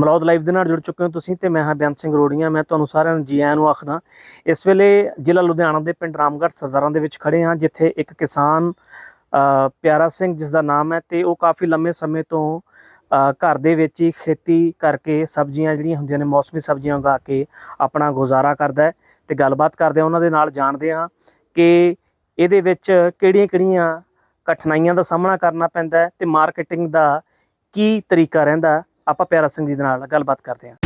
Malaud live ਦੇ ਨਾਲ ਜੁੜ ਚੁੱਕੇ ਹੋ ਤੁਸੀਂ ਤੇ ਮੈਂ ਹਾਂ ਬੇਅੰਤ ਸਿੰਘ ਰੋੜੀਆਂ। ਮੈਂ ਤੁਹਾਨੂੰ ਸਾਰਿਆਂ ਨੂੰ ਜੀ ਆਇਆਂ ਨੂੰ ਆਖਦਾ, ਇਸ ਵੇਲੇ ਜ਼ਿਲ੍ਹਾ ਲੁਧਿਆਣਾ ਦੇ ਪਿੰਡ ਰਾਮਗੜ੍ਹ ਸਰਦਾਰਾਂ ਦੇ ਵਿੱਚ ਖੜੇ ਹਾਂ, ਜਿੱਥੇ ਇੱਕ ਕਿਸਾਨ ਪਿਆਰਾ ਸਿੰਘ ਜਿਸ ਦਾ ਨਾਮ ਹੈ ਤੇ ਉਹ ਕਾਫੀ ਲੰਮੇ ਸਮੇਂ ਤੋਂ ਘਰ ਦੇ ਵਿੱਚ ਹੀ ਖੇਤੀ ਕਰਕੇ ਸਬਜ਼ੀਆਂ ਜਿਹੜੀਆਂ ਹੁੰਦੀਆਂ ਨੇ, ਮੌਸਮੀ ਸਬਜ਼ੀਆਂ ਉਗਾ ਕੇ ਆਪਣਾ ਗੁਜ਼ਾਰਾ ਕਰਦਾ ਹੈ ਤੇ ਗੱਲਬਾਤ ਕਰਦੇ ਹਾਂ, ਉਹਨਾਂ ਦੇ ਨਾਲ ਜਾਣਦੇ ਹਾਂ ਕਿ ਇਹਦੇ ਵਿੱਚ ਕਿਹੜੀਆਂ-ਕਿਹੜੀਆਂ ਕਠਿਨਾਈਆਂ ਦਾ ਸਾਹਮਣਾ ਕਰਨਾ ਪੈਂਦਾ ਹੈ ਤੇ ਮਾਰਕੀਟਿੰਗ ਦਾ ਕੀ ਤਰੀਕਾ ਰਹਿੰਦਾ ਆਪਾਂ ਪਿਆਰਾ ਸਿੰਘ ਜੀ ਦੇ ਨਾਲ ਗੱਲਬਾਤ ਕਰਦੇ ਹਾਂ।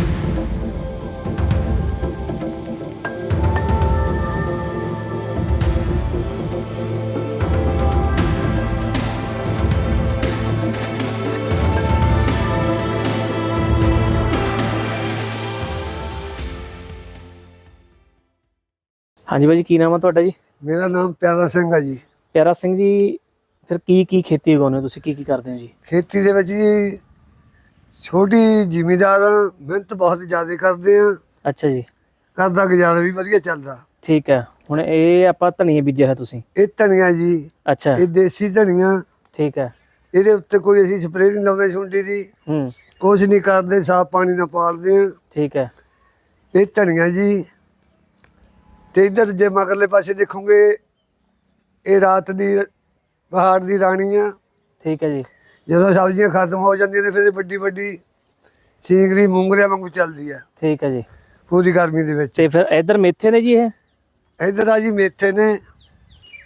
ਹਾਂਜੀ ਬਾਈ ਜੀ ਕੀ ਨਾਮ ਹੈ ਤੁਹਾਡਾ ਜੀ? ਮੇਰਾ ਨਾਮ ਪਿਆਰਾ ਸਿੰਘ ਆ ਜੀ। ਪਿਆਰਾ ਸਿੰਘ ਜੀ ਫਿਰ ਕੀ ਕੀ ਖੇਤੀ ਉਗਾਉਂਦੇ ਹੋ ਤੁਸੀਂ? ਕੀ ਕੀ ਕਰਦੇ ਹੋ ਜੀ? ਖੇਤੀ ਦੇ ਵਿੱਚ ਜੀ ਛੋਟੀ ਜ਼ਿਮੀਦਾਰ ਮਿਹਨਤ ਬਹੁਤ ਜ਼ਿਆਦਾ ਕਰਦੇ ਆ। ਅੱਛਾ ਜੀ। ਕਰਦਾ ਗੁਜ਼ਾਰਾ ਵੀ ਵਧੀਆ ਚੱਲਦਾ। ਠੀਕ ਹੈ। ਹੁਣ ਇਹ ਆਪਾਂ ਧਨੀਆ ਬੀਜਿਆ ਹੈ ਤੁਸੀਂ? ਇਹ ਧਨੀਆ ਜੀ। ਅੱਛਾ। ਇਹ ਦੇਸੀ ਧਨੀਆ। ਠੀਕ ਹੈ। ਇਹਦੇ ਉੱਤੇ ਕੋਈ ਅਸੀਂ ਸਪਰੇਅ ਨਹੀਂ ਲਾਉਂਦੇ ਛੁੰਡੀ ਦੀ। ਹੂੰ। ਕੁਛ ਨਹੀਂ ਕਰਦੇ ਸਾਫ਼ ਪਾਣੀ ਨਾਲ ਪਾਲਦੇ ਆ। ਠੀਕ ਹੈ। ਇਹ ਧਨੀਆ ਜੀ। ਤੇ ਇਧਰ ਜੇ ਮਗਰਲੇ ਪਾਸੇ ਦੇਖੋਗੇ ਇਹ ਰਾਤ ਦੀ ਪਹਾੜ ਦੀ ਰਾਣੀ ਆ। ਠੀਕ ਹੈ ਜੀ। ਜਦੋਂ ਸਬਜ਼ੀਆਂ ਖਤਮ ਹੋ ਜਾਂਦੀਆਂ ਨੇ ਫਿਰ ਵੱਡੀ ਵੱਡੀ ਸੀਗਰੀ ਮੂੰਗਰਿਆਂ ਵਾਂਗੂ ਚੱਲਦੀ ਆ ਠੀਕ ਹੈ ਜੀ। ਪੂਰੀ ਗਰਮੀ ਦੇ ਵਿੱਚ। ਤੇ ਫਿਰ ਇਧਰ ਮੇਥੇ ਨੇ ਜੀ ਇਹ? ਇਧਰ ਆ ਜੀ ਮੇਥੇ ਨੇ।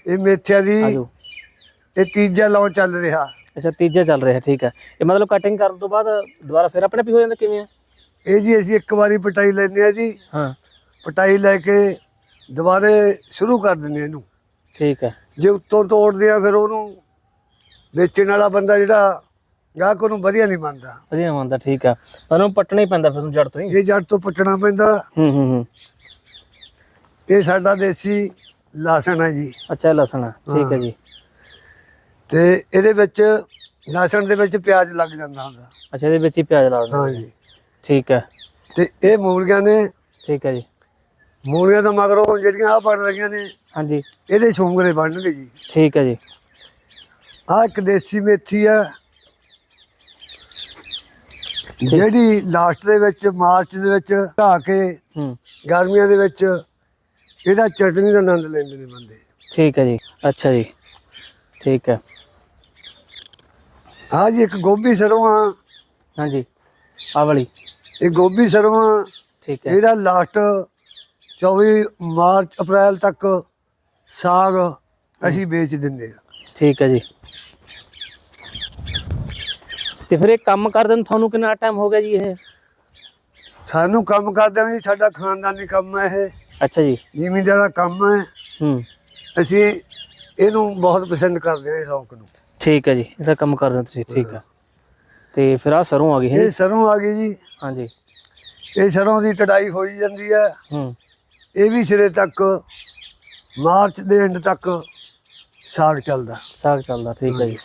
ਇਹ ਮੇਥਿਆਂ ਦੀ ਆਜੋ। ਇਹ ਤੀਜਾ ਲਾਉ ਚੱਲ ਰਿਹਾ। ਅੱਛਾ ਤੀਜਾ ਚੱਲ ਰਿਹਾ ਠੀਕ ਹੈ। ਇਹ ਮਤਲਬ ਕਟਿੰਗ ਕਰਨ ਤੋਂ ਬਾਅਦ ਦੁਬਾਰਾ ਫਿਰ ਆਪਣੇ ਵੀ ਹੋ ਜਾਂਦਾ ਕਿਵੇਂ ਆ? ਇਹ ਜੀ ਅਸੀਂ ਇੱਕ ਵਾਰੀ ਪਟਾਈ ਲੈਂਦੇ ਆ ਜੀ। ਹਾਂ। ਪਟਾਈ ਲੈ ਕੇ ਦੁਬਾਰੇ ਸ਼ੁਰੂ ਕਰ ਦਿੰਦੇ ਇਹਨੂੰ। ਠੀਕ ਹੈ। ਜੇ ਉੱਤੋਂ ਤੋੜਦੇ ਆ ਫਿਰ ਉਹਨੂੰ ਵੇਚਣ ਵਾਲਾ ਬੰਦਾ ਜਿਹੜਾ ਗਾਹਕ ਉਹਨੂੰ ਵਧੀਆ ਨਹੀਂ ਮੰਨਦਾ। ਵਧੀਆ ਹੁੰਦਾ ਠੀਕ ਆ। ਉਹਨੂੰ ਪੱਟਣਾ ਹੀ ਪੈਂਦਾ ਫਿਰ ਉਹਨੂੰ ਜੜ ਤੋਂ ਹੀ। ਇਹ ਜੜ ਤੋਂ ਪੱਟਣਾ ਪੈਂਦਾ। ਹੂੰ ਹੂੰ ਹੂੰ। ਇਹ ਸਾਡਾ ਦੇਸੀ ਲਾਸਣ ਹੈ ਜੀ। ਅੱਛਾ ਲਸਣ ਆ, ਠੀਕ ਹੈ। ਜੀ। ਤੇ ਇਹਦੇ ਵਿੱਚ ਲਾਸਣ ਦੇ ਵਿੱਚ ਪਿਆਜ਼ ਲੱਗ ਜਾਂਦਾ ਹੁੰਦਾ। ਅੱਛਾ ਇਹਦੇ ਵਿੱਚ ਹੀ ਪਿਆਜ਼ ਲਾ ਦਿੰਦੇ ਹਾਂ ਜੀ। ਠੀਕ ਹੈ ਤੇ ਇਹ ਮੂਲੀਆਂ ਨੇ ਠੀਕ ਹੈ ਜੀ। ਮੂਲੀਆਂ ਤਾਂ ਮਗਰੋਂ ਜਿਹੜੀਆਂ ਆ ਬਣ ਰਹੀਆਂ ਨੇ ਹਾਂਜੀ। ਇਹਦੇ ਛੋਂਗਰੇ ਬਣਨਗੇ ਜੀ। ਠੀਕ ਹੈ ਜੀ। ਆ ਇੱਕ ਦੇਸੀ ਮੇਥੀ ਆ। ਜਿਹੜੀ ਲਾਸਟ ਦੇ ਵਿੱਚ ਮਾਰਚ ਦੇ ਵਿੱਚ ਢਾ ਕੇ ਹੂੰ। ਗਰਮੀਆਂ ਦੇ ਵਿੱਚ ਇਹਦਾ ਚਟਨੀ ਦਾ ਆਨੰਦ ਲੈਂਦੇ ਨੇ ਬੰਦੇ। ਠੀਕ ਹੈ ਜੀ। ਅੱਛਾ ਜੀ। ਠੀਕ ਹੈ। ਆ ਜੀ ਇੱਕ ਗੋਭੀ ਸਰੋਂ ਆ। ਹਾਂਜੀ। ਆ ਵਾਲੀ। ਇਹ ਗੋਭੀ ਸਰੋਂ ਆ। ਠੀਕ ਹੈ। ਇਹਦਾ ਲਾਸਟ 24 ਮਾਰਚ ਅਪ੍ਰੈਲ ਤੱਕ ਸਾਗ ਅਸੀਂ ਵੇਚ ਦਿੰਦੇ ਆ। ਠੀਕ ਹੈ ਜੀ। ਤੇ ਫਿਰ ਇਹ ਕੰਮ ਕਰਦੇ ਨੂੰ ਤੁਹਾਨੂੰ ਕਿੰਨਾ ਟਾਈਮ ਹੋ ਗਿਆ ਜੀ ਇਹ? ਸਾਨੂੰ ਕੰਮ ਕਰਦਿਆਂ ਵੀ ਸਾਡਾ ਖਾਨਦਾਨੀ ਕੰਮ ਹੈ ਇਹ। ਅੱਛਾ ਜੀ। ਜ਼ਿਮੀਂਦਾਰ ਦਾ ਕੰਮ ਹੈ। ਹੂੰ। ਅਸੀਂ ਇਹਨੂੰ ਬਹੁਤ ਪਸੰਦ ਕਰਦੇ ਹਾਂ ਇਸ ਸ਼ੌਕ ਨੂੰ। ਠੀਕ ਹੈ ਜੀ ਇਹਦਾ ਕੰਮ ਕਰਦੇ ਹੋ ਤੁਸੀਂ ਠੀਕ ਹੈ। ਤੇ ਫਿਰ ਆ ਸਰੋਂ ਆ ਗਈ ਹੈ ਇਹ ਸਰੋਂ ਆ ਗਈ ਜੀ। ਹਾਂਜੀ। ਇਹ ਸਰੋਂ ਦੀ ਕਟਾਈ ਹੋਈ ਜਾਂਦੀ ਹੈ। ਹੂੰ। ਇਹ ਵੀ ਸਿਰੇ ਤੱਕ ਮਾਰਚ ਦੇ ਐਂਡ ਤੱਕ ਸਾਗ ਚੱਲਦਾ। ਸਾਗ ਚੱਲਦਾ ਠੀਕ ਹੈ ਜੀ।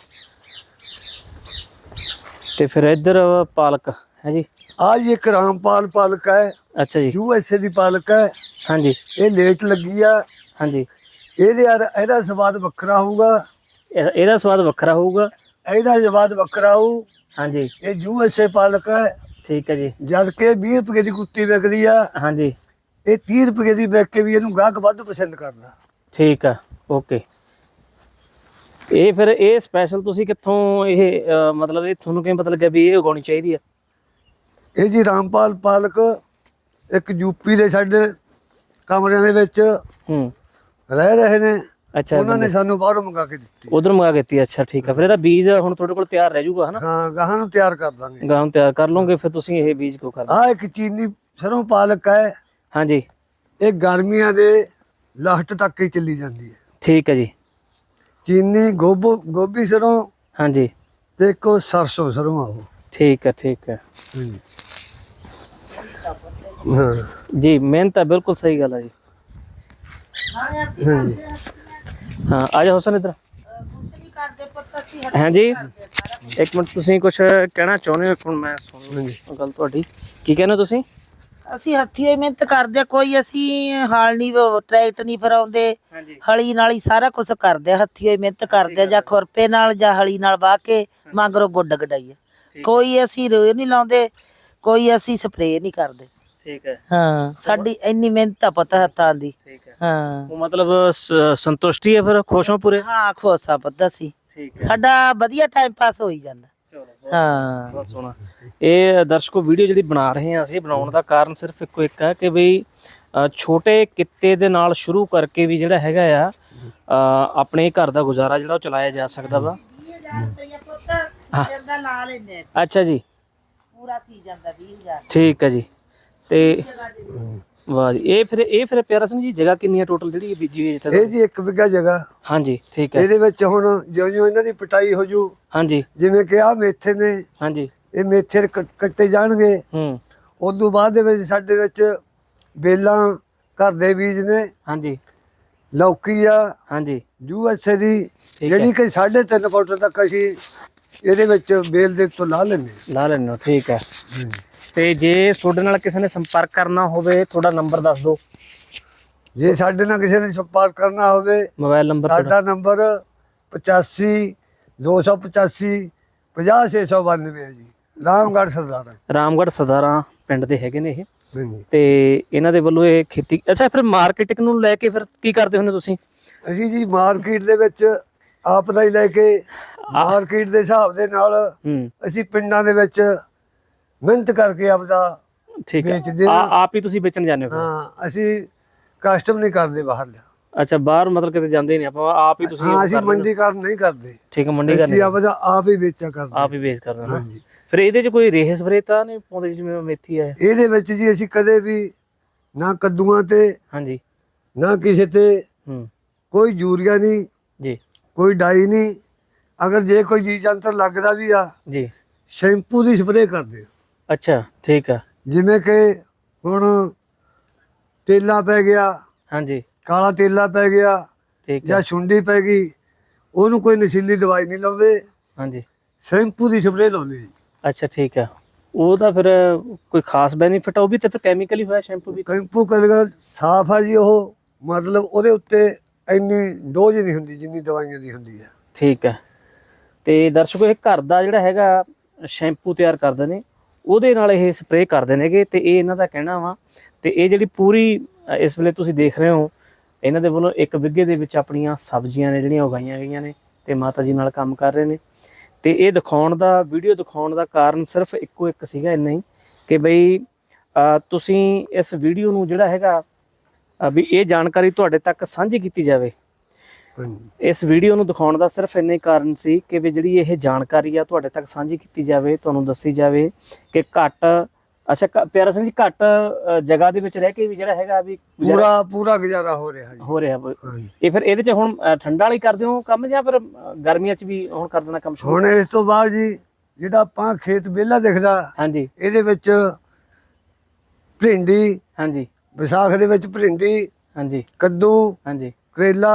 ਤੇ ਫਿਰ ਇੱਧਰ ਪਾਲਕ ਹੈ ਜੀ? ਆ ਜੀ ਇੱਕ ਰਾਮਪਾਲ ਪਾਲਕ ਹੈ। ਅੱਛਾ ਜੀ। ਯੂ ਐਸ ਏ ਦੀ ਪਾਲਕ ਹੈ। ਹਾਂਜੀ। ਇਹ ਲੇਟ ਲੱਗੀ ਆ। ਹਾਂਜੀ। ਇਹਦੇ ਯਾਰ ਇਹਦਾ ਸਵਾਦ ਵੱਖਰਾ ਹੋਊਗਾ। ਇਹ- ਇਹਦਾ ਸਵਾਦ ਵੱਖਰਾ ਹੋਊਗਾ? ਇਹਦਾ ਸਵਾਦ ਵੱਖਰਾ ਹੋਊ। ਹਾਂਜੀ। ਇਹ ਯੂ ਐਸ ਏ ਪਾਲਕ ਹੈ। ਠੀਕ ਹੈ ਜੀ। ਜਦ ਕਿ 20 ਰੁਪਏ ਦੀ ਕੁੱਤੀ ਵਿਕਦੀ ਆ। ਹਾਂਜੀ। ਇਹ 30 ਰੁਪਏ ਦੀ ਵਿਕ ਕੇ ਵੀ ਇਹਨੂੰ ਗਾਹਕ ਵੱਧ ਪਸੰਦ ਕਰਦਾ। ਠੀਕ ਆ। ਓਕੇ। ਇਹ ਫਿਰ ਇਹ ਸਪੈਸ਼ਲ ਤੁਸੀਂ ਕਿੱਥੋਂ ਇਹ ਮਤਲਬ ਇਹ ਤੁਹਾਨੂੰ ਕਿਵੇਂ ਪਤਾ ਲੱਗਿਆ ਵੀ ਇਹ ਉਗਾਉਣੀ ਚਾਹੀਦੀ ਆ? ਇਹ ਜੀ ਰਾਮਪਾਲ ਪਾਲਕ ਇੱਕ ਯੂਪੀ ਦੇ ਸਾਡੇ ਕਮਰਿਆਂ ਦੇ ਵਿੱਚ ਹੂੰ। ਰਹਿ ਰਹੇ ਨੇ। ਅੱਛਾ ਉਹਨਾਂ ਨੇ ਸਾਨੂੰ ਬਾਹਰੋਂ ਮੰਗਾ ਕੇ ਦਿੱਤੀ। ਉਧਰ ਮੰਗਾ ਕੇ ਦਿੱਤੀ ਅੱਛਾ ਠੀਕ ਆ। ਫਿਰ ਇਹਦਾ ਬੀਜ ਹੁਣ ਤੁਹਾਡੇ ਕੋਲ ਤਿਆਰ ਰਹਿ ਜਾਊਗਾ ਹਨਾ? ਹਾਂ ਗਾਹਾਂ ਨੂੰ ਤਿਆਰ ਕਰ ਦਾਂਗੇ। ਗਾਂ ਤਿਆਰ ਕਰ ਲਓਗੇ ਫਿਰ ਤੁਸੀਂ ਇਹ ਬੀਜ ਕੋ ਕਰ ਆ ਇੱਕ ਚੀਨੀ ਸਰੋਂ ਪਾਲਕ ਹੈ। ਹਾਂਜੀ। ਇਹ ਗਰਮੀਆਂ ਦੇ ਲਾਸਟ ਤੱਕ ਹੀ ਚੱਲੀ ਜਾਂਦੀ ਹੈ। ਠੀਕ ਹੈ ਜੀ। ਚੀਨੀ ਗੋਭੋ ਗੋਭੀ ਸਰੋਂ ਹਾਂਜੀ। ਤੇ ਉਹ ਸਰਸੋਂ ਸਰੋਂ ਆ ਉਹ। ਠੀਕ ਹੈ ਠੀਕ ਹੈ। ਜੀ ਮਿਹਨਤ ਹੈ ਬਿਲਕੁਲ ਸਹੀ ਗੱਲ ਹੈ ਜੀ। ਹਾਂਜੀ। ਹਾਂ ਆ ਜਾ ਹੁਸਨ ਇਧਰ। ਹਾਂਜੀ। ਇੱਕ ਮਿੰਟ ਤੁਸੀਂ ਕੁਝ ਕਹਿਣਾ ਚਾਹੁੰਦੇ ਹੋ? ਇੱਕ ਮਿੰਟ ਮੈਂ ਸੁਣ ਗੱਲ ਤੁਹਾਡੀ। ਕੀ ਕਹਿੰਦੇ ਤੁਸੀਂ? ਅਸੀਂ ਹੱਥੀਂ ਹੀ ਮਿਹਨਤ ਕਰਦੇ ਆ ਕੋਈ ਅਸੀਂ ਹਾਲ ਨਹੀਂ ਟਰੈਕਟਰ ਨਹੀਂ ਫਰਾਉਂਦੇ। ਹਾਂਜੀ। ਹਲੀ ਨਾਲ ਹੀ ਸਾਰਾ ਕੁਝ ਕਰਦੇ ਆ ਹੱਥੀਂ ਹੀ ਮਿਹਨਤ ਕਰਦੇ ਆ ਜਾਂ ਖੁਰਪੇ ਨਾਲ ਜਾਂ ਹਲੀ ਨਾਲ ਵਾਹ ਕੇ ਮਗਰੋਂ ਗੁੱਡ ਗਡਾਈ ਕੋਈ ਅਸੀਂ ਰੋਏ ਨਹੀਂ ਲਾਉਂਦੇ ਕੋਈ ਅਸੀਂ ਸਪਰੇਅ ਨਹੀਂ ਕਰਦੇ। ਠੀਕ ਹੈ। ਹਾਂ ਸਾਡੀ ਇੰਨੀ ਮਿਹਨਤ ਆ ਪਤਾ ਹੱਥਾਂ ਦੀ। ਠੀਕ ਹੈ। ਹਾਂ। ਉਹ ਮਤਲਬ ਸ- ਸੰਤੁਸ਼ਟੀ ਹੈ ਫਿਰ? ਖੁਸ਼ ਹੋ ਪੂਰੇ? ਹਾਂ ਖੋਸਾ ਪੱਦਾ ਸੀ ਠੀਕ ਹੈ। ਸਾਡਾ ਵਧੀਆ ਟਾਈਮ ਪਾਸ ਹੋਈ ਜਾਂਦਾ। ਹਾਂ। ਸੋਹਣਾ। ਇਹ ਦਰਸ਼ਕੋ ਵੀਡੀਓ ਜਿਹੜੀ ਬਣਾ ਰਹੇ ਹਾਂ ਅਸੀਂ ਬਣਾਉਣ ਦਾ ਕਾਰਨ ਸਿਰਫ ਇੱਕੋ ਇੱਕ ਹੈ ਕਿ ਬਈ ਛੋਟੇ ਕਿੱਤੇ ਦੇ ਨਾਲ ਸ਼ੁਰੂ ਕਰਕੇ ਵੀ ਜਿਹੜਾ ਹੈਗਾ ਆ ਆਪਣੇ ਘਰ ਦਾ ਗੁਜ਼ਾਰਾ ਜਿਹੜਾ ਉਹ ਚਲਾਇਆ ਜਾ ਸਕਦਾ ਵਾ। ਦਾ ਲਾ ਲੈਂਦੇ ਅੱਛਾ ਜੀ। ਪੂਰਾ ਸੀ ਜਾਂਦਾ 20000 ਠੀਕ ਹੈ ਜੀ। ਤੇ ਵਾਹ ਜੀ। ਇਹ ਫਿਰ ਇਹ ਫਿਰ ਪਿਆਰਾ ਸਿੰਘ ਜੀ ਜਗ੍ਹਾ ਕਿੰਨੀ ਹੈ ਟੋਟਲ ਜਿਹੜੀ ਬੀਜੀ ਹੋਈ ਹੈ ਇਹ ਜੀ ਇੱਕ ਵਿਗਾ ਜਗ੍ਹਾ। ਹਾਂਜੀ ਠੀਕ ਹੈ। ਇਹਦੇ ਵਿੱਚ ਹੁਣ ਜਿਉਂ-ਜਿਉਂ ਇਹਨਾਂ ਦੀ ਪਟਾਈ ਹੋ ਜੂ ਹਾਂਜੀ। ਜਿਵੇਂ ਕਿ ਆ ਮੇਥੇ ਨੇ ਹਾਂਜੀ। ਇਹ ਮੇਥੇ ਕ- ਕੱਟੇ ਜਾਣਗੇ। ਹੂੰ। ਉਸ ਤੋਂ ਬਾਅਦ ਦੇ ਵਿੱਚ ਸਾਡੇ ਵਿੱਚ ਬੇਲਾਂ ਘਰ ਦੇ ਬੀਜ ਨੇ। ਹਾਂਜੀ। ਲੌਕੀ ਆ। ਹਾਂਜੀ। ਯੂਐਸਏ ਦੀ ਠੀਕ ਹੈ। ਜਿਹੜੀ ਕਿ 3.5 ਫੁੱਟ ਤੱਕ ਅਸੀਂ ਇਹਦੇ ਵਿੱਚ ਬੇਲ ਦੇ ਤੋਂ ਲਾ ਲੈਂਦੇ ਲਾ ਲੈਣੇ ਹੋ ਠੀਕ ਹੈ। ਤੇ ਜੇ ਤੁਹਾਡੇ ਨਾਲ ਕਿਸੇ ਨੇ ਸੰਪਰਕ ਕਰਨਾ ਹੋਵੇ ਤੁਹਾਡਾ ਨੰਬਰ ਦੱਸ ਦਿਓ। ਜੇ ਸਾਡੇ ਨਾਲ ਕਿਸੇ ਨੇ ਸੰਪਰਕ ਕਰਨਾ ਹੋਵੇ ਮੋਬਾਈਲ ਨੰਬਰ ਸਾਡਾ ਨੰਬਰ 85 285 50692 ਹੈ ਜੀ। ਰਾਮਗੜ੍ਹ ਸਰਦਾਰ। ਰਾਮਗੜ੍ਹ ਸਦਾਰਾ ਪਿੰਡ ਦੇ ਹੈਗੇ ਨੇ ਇਹ। ਤੇ ਇਹਨਾਂ ਦੇ ਵੱਲੋਂ ਇਹ ਖੇਤੀ ਅੱਛਾ ਫਿਰ ਮਾਰਕੀਟਿੰਗ ਨੂੰ ਲੈ ਕੇ ਫਿਰ ਕੀ ਕਰਦੇ ਹੁੰਦੇ ਤੁਸੀਂ? ਅਸੀਂ ਜੀ ਮਾਰਕੀਟ ਦੇ ਵਿੱਚ ਆਪ ਦਾ ਹੀ ਲੈ ਕੇ ਮਾਰਕੀਟ ਦੇ ਹਿਸਾਬ ਦੇ ਨਾਲ ਅਸੀਂ ਪਿੰਡਾਂ ਦੇ ਵਿੱਚ ਮਿਹਨਤ ਕਰਕੇ ਆਪਦਾ ਠੀਕ ਹੈ। ਵੇਚਦੇ ਆ- ਆ। ਆਪ ਹੀ ਤੁਸੀਂ ਵੇਚਣ ਜਾਂਦੇ ਹੋ ਫਿਰ? ਹਾਂ ਅਸੀਂ ਕਸਟਮ ਨਹੀਂ ਕਰਦੇ ਬਾਹਰ। ਅੱਛਾ ਬਾਹਰ ਮਤਲਬ ਕਿਤੇ ਜਾਂਦੇ ਹੀ ਨਹੀਂ ਆਪਾਂ ਆਪ ਹੀ ਤੁਸੀਂ ਹਾਂ ਉਹ ਅਸੀਂ ਹੋ? ਮੰਡੀ ਕਰਨ ਨਹੀਂ ਕਰਦੇ। ਠੀਕ ਹੈ ਮੰਡੀ ਅਸੀਂ ਕਰਨੀ ਆਪਦਾ ਆਪ ਹੀ ਵੇਚਿਆ ਕਰਦੇ। ਆਪ ਹੀ ਵੇਚ ਕਰਦੇ ਹੋ ਨਾ। ਹਾਂਜੀ। ਫਿਰ ਇਹਦੇ ਚ ਕੋਈ ਰੇਹ ਸਪਰੇ ਤਾਂ ਨਹੀਂ ਪਾਉਂਦੇ ਜਿਵੇਂ ਮੇਥੀ ਹੈ? ਇਹਦੇ ਵਿੱਚ ਜੀ ਅਸੀਂ ਕਦੇ ਵੀ ਨਾ ਕੱਦੂਆਂ ਤੇ ਹਾਂਜੀ। ਨਾ ਕਿਸੇ ਤੇ ਹੂੰ। ਕੋਈ ਯੂਰੀਆ ਨਹੀਂ ਜੀ। ਕੋਈ ਡਾਈ ਨਹੀਂ। ਅਗਰ ਜੇ ਕੋਈ ਜੀ ਜੰਤਰ ਲੱਗਦਾ ਵੀ ਆ ਜੀ। ਸ਼ੈਂਪੂ ਦੀ ਸਪਰੇਅ ਕਰਦੇ ਆ। ਅੱਛਾ ਠੀਕ ਹੈ ਜਿਵੇਂ ਕਿ ਹੁਣ ਤੇਲਾ ਪੈ ਗਿਆ ਹਾਂਜੀ। ਕਾਲਾ ਤੇਲਾ ਪੈ ਗਿਆ ਠੀਕ ਜਾਂ ਛੁੰਡੀ ਪੈ ਗਈ ਉਹਨੂੰ ਕੋਈ ਨਸ਼ੀਲੀ ਦਵਾਈ ਨਹੀਂ ਲਾਉਂਦੇ। ਹਾਂਜੀ। ਸ਼ੈਂਪੂ ਦੀ ਸਪਰੇਅ ਲਾਉਂਦੇ ਜੀ। ਅੱਛਾ ਠੀਕ ਹੈ ਉਹਦਾ ਫਿਰ ਕੋਈ ਖਾਸ ਬੈਨੀਫਿਟ ਆ ਉਹ ਵੀ ਤੇ ਫਿਰ ਕੈਮੀਕਲ ਹੀ ਹੋਇਆ ਸ਼ੈਂਪੂ ਵੀ ਕੈਂਪੂ ਕਲਗਾ ਸਾਫ਼ ਆ ਜੀ ਉਹ ਮਤਲਬ ਉਹਦੇ ਉੱਤੇ ਇੰਨੀ ਡੋਜ਼ ਨਹੀਂ ਹੁੰਦੀ ਜਿੰਨੀ ਦਵਾਈਆਂ ਦੀ ਹੁੰਦੀ ਹੈ। ਠੀਕ ਹੈ ਤੇ ਦਰਸ਼ਕੋ ਇਹ ਘਰ ਦਾ ਜਿਹੜਾ ਹੈਗਾ ਸ਼ੈਂਪੂ ਤਿਆਰ ਕਰਦੇ ਨੇ। ਉਹਦੇ ਨਾਲ ਇਹ ਸਪਰੇਅ ਕਰਦੇ ਨੇਗੇ ਤੇ ਇਹ ਇਹਨਾਂ ਦਾ ਕਹਿਣਾ ਵਾ, ਤੇ ਇਹ ਜਿਹੜੀ ਪੂਰੀ ਇਸ ਵੇਲੇ ਤੁਸੀਂ ਦੇਖ ਰਹੇ ਹੋ, ਇਹਨਾਂ ਦੇ ਵੱਲੋਂ ਇੱਕ ਵਿੱਗੇ ਦੇ ਵਿੱਚ ਆਪਣੀਆਂ ਸਬਜ਼ੀਆਂ ਨੇ ਜਿਹੜੀਆਂ ਉਗਾਈਆਂ ਗਈਆਂ ਨੇ ਤੇ ਮਾਤਾ ਜੀ ਨਾਲ ਕੰਮ ਕਰ ਰਹੇ ਨੇ। ਤੇ ਇਹ ਦਿਖਾਉਣ ਦਾ ਵੀਡੀਓ ਦਿਖਾਉਣ ਦਾ ਕਾਰਨ ਸਿਰਫ ਇੱਕੋ ਇੱਕ ਸੀਗਾ ਇੰਨਾ ਹੀ ਕਿ ਬਈ ਤੁਸੀਂ ਇਸ ਵੀਡੀਓ ਨੂੰ ਜਿਹੜਾ ਹੈਗਾ ਵੀ ਇਹ ਜਾਣਕਾਰੀ ਤੁਹਾਡੇ ਤੱਕ ਸਾਂਝੀ ਕੀਤੀ ਜਾਵੇ। ਇਸ ਵੀਡੀਓ ਨੂੰ ਦਿਖਾਉਣ ਦਾ ਸਿਰਫ ਇੰਨੇ ਕਾਰਨ ਸੀ ਕਿ ਵੀ ਜਿਹੜੀ ਇਹ ਜਾਣਕਾਰੀ ਆ ਤੁਹਾਡੇ ਤੱਕ ਸਾਂਝੀ ਕੀਤੀ ਜਾਵੇ ਤੁਹਾਨੂੰ ਦੱਸੀ ਜਾਵੇ ਕਿ ਘੱਟ ਅੱਛਾ ਪਿਆਰਾ ਸਿੰਘ ਜੀ ਘੱਟ ਜਗ੍ਹਾ ਦੇ ਵਿੱਚ ਰਹਿ ਕੇ ਵੀ ਜਿਹੜਾ ਹੈਗਾ ਵੀ ਪੂਰਾ ਪੂਰਾ ਗੁਜ਼ਾਰਾ ਹੋ ਰਿਹਾ ਜੀ। ਹੋ ਰਿਹਾ ਇਹ ਫਿਰ ਇਹਦੇ ਚ ਹੁਣ ਠੰਡਾ ਵਾਲੀ ਕਰਦੇ ਹੋ ਕੰਮ ਜਾਂ ਫਿਰ ਗਰਮੀਆਂ ਚ ਵੀ ਹੁਣ ਕਰ ਦੇਣਾ ਕੰਮ ਸ਼ੁਰੂ? ਹੁਣ ਇਸ ਤੋਂ ਬਾਅਦ ਜੀ ਜਿਹੜਾ ਆਪਾਂ ਖੇਤ ਵਿਹਲਾ ਦਿਖਦਾ ਹਾਂਜੀ। ਇਹਦੇ ਵਿੱਚ ਭਿੰਡੀ ਹਾਂਜੀ। ਵਿਸਾਖ ਦੇ ਵਿੱਚ ਭਿੰਡੀ ਹਾਂਜੀ। ਕੱਦੂ ਹਾਂਜੀ। ਕਰੇਲਾ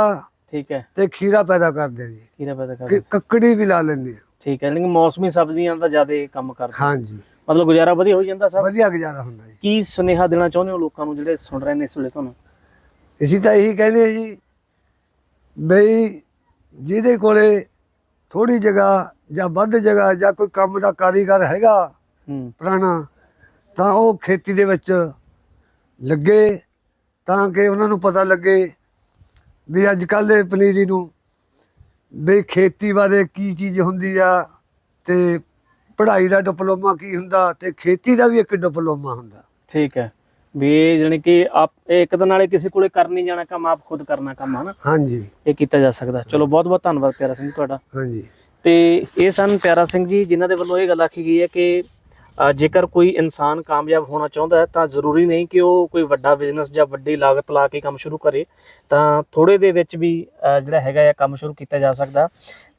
ਠੀਕ ਹੈ। ਤੇ ਖੀਰਾ ਪੈਦਾ ਕਰਦੇ ਜੀ। ਖੀਰਾ ਪੈਦਾ ਕਰ ਕਿ- ਕੱਕੜੀ ਵੀ ਲਾ ਲੈਂਦੇ ਆ। ਠੀਕ ਹੈ ਕਿ ਮੌਸਮੀ ਸਬਜ਼ੀਆਂ ਦਾ ਜ਼ਿਆਦਾ ਕੰਮ ਕਰਦੇ ਹਾਂਜੀ। ਮਤਲਬ ਗੁਜ਼ਾਰਾ ਵਧੀਆ ਹੋ ਜਾਂਦਾ ਸਭ ਵਧੀਆ ਗੁਜ਼ਾਰਾ ਹੁੰਦਾ ਜੀ। ਕੀ ਸੁਨੇਹਾ ਦੇਣਾ ਚਾਹੁੰਦੇ ਹੋ ਲੋਕਾਂ ਨੂੰ ਜਿਹੜੇ ਸੁਣ ਰਹੇ ਨੇ ਇਸ ਵੇਲੇ ਤੁਹਾਨੂੰ? ਅਸੀਂ ਤਾਂ ਇਹੀ ਕਹਿੰਦੇ ਆ ਜੀ ਬਈ ਜਿਹਦੇ ਕੋਲੇ ਥੋੜੀ ਜਗ੍ਹਾ ਜਾਂ ਵੱਧ ਜਗ੍ਹਾ ਜਾਂ ਕੋਈ ਕੰਮ ਦਾ ਕਾਰੀਗਰ ਹੈਗਾ ਪੁਰਾਣਾ ਤਾਂ ਉਹ ਖੇਤੀ ਦੇ ਵਿੱਚ ਲੱਗੇ ਤਾਂ ਕਿ ਉਹਨਾਂ ਨੂੰ ਪਤਾ ਲੱਗੇ ਵੀ ਅੱਜ ਕੱਲ੍ਹ ਦੇ ਪਨੀਰੀ ਨੂੰ ਵੀ ਖੇਤੀ ਬਾਰੇ ਕੀ ਚੀਜ਼ ਹੁੰਦੀ ਆ ਤੇ ਪੜ੍ਹਾਈ ਦਾ ਡਿਪਲੋਮਾ ਕੀ ਹੁੰਦਾ ਤੇ ਖੇਤੀ ਦਾ ਵੀ ਇੱਕ ਡਿਪਲੋਮਾ ਹੁੰਦਾ। ਠੀਕ ਹੈ। ਵੀ ਜਾਣੀ ਕਿ ਆਪ ਇਹ ਇੱਕ ਦਿਨ ਨਾਲੇ ਕਿਸੇ ਕੋਲੇ ਕਰ ਨਹੀਂ ਜਾਣਾ ਕੰਮ ਆਪ ਖੁਦ ਕਰਨਾ ਕੰਮ ਹਨਾ? ਹਾਂਜੀ। ਇਹ ਕੀਤਾ ਜਾ ਸਕਦਾ। ਚਲੋ ਬਹੁਤ ਬਹੁਤ ਧੰਨਵਾਦ ਪਿਆਰਾ ਸਿੰਘ ਤੁਹਾਡਾ। ਹਾਂਜੀ। ਤੇ ਇਹ ਸਨ ਪਿਆਰਾ ਸਿੰਘ ਜੀ ਜਿਨ੍ਹਾਂ ਦੇ ਵੱਲੋਂ ਇਹ ਗੱਲ ਆਖੀ ਗਈ ਹੈ ਕਿ ਜੇਕਰ ਕੋਈ ਇਨਸਾਨ ਕਾਮਯਾਬ ਹੋਣਾ ਚਾਹੁੰਦਾ ਹੈ, ਤਾਂ ਜ਼ਰੂਰੀ ਨਹੀਂ ਕਿ ਉਹ ਕੋਈ ਵੱਡਾ ਬਿਜ਼ਨਸ ਜਾਂ ਵੱਡੀ ਲਾਗਤ ਲਾ ਕੇ ਕੰਮ ਸ਼ੁਰੂ ਕਰੇ। ਤਾਂ ਥੋੜੇ ਦੇ ਵਿੱਚ ਵੀ ਜਿਹੜਾ ਹੈਗਾ ਇਹ ਕੰਮ ਸ਼ੁਰੂ ਕੀਤਾ ਜਾ ਸਕਦਾ।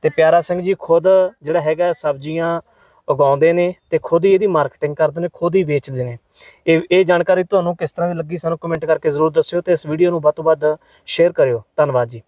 ਤੇ ਪਿਆਰਾ ਸਿੰਘ ਜੀ ਖੁਦ ਜਿਹੜਾ ਹੈਗਾ, ਸਬਜ਼ੀਆਂ ਉਗਾਉਂਦੇ ਨੇ ਤੇ ਖੁਦ ਹੀ ਇਹਦੀ ਮਾਰਕੀਟਿੰਗ ਕਰਦੇ ਨੇ, ਖੁਦ ਹੀ ਵੇਚਦੇ ਨੇ। ਇਹ ਇਹ ਜਾਣਕਾਰੀ ਤੁਹਾਨੂੰ ਕਿਸ ਤਰ੍ਹਾਂ ਦੀ ਲੱਗੀ, ਸਾਨੂੰ ਕਮੈਂਟ ਕਰਕੇ ਜ਼ਰੂਰ ਦੱਸਿਓ ਤੇ ਇਸ ਵੀਡੀਓ ਨੂੰ ਵੱਧ ਤੋਂ ਵੱਧ ਸ਼ੇਅਰ ਕਰਿਓ। ਧੰਨਵਾਦ ਜੀ।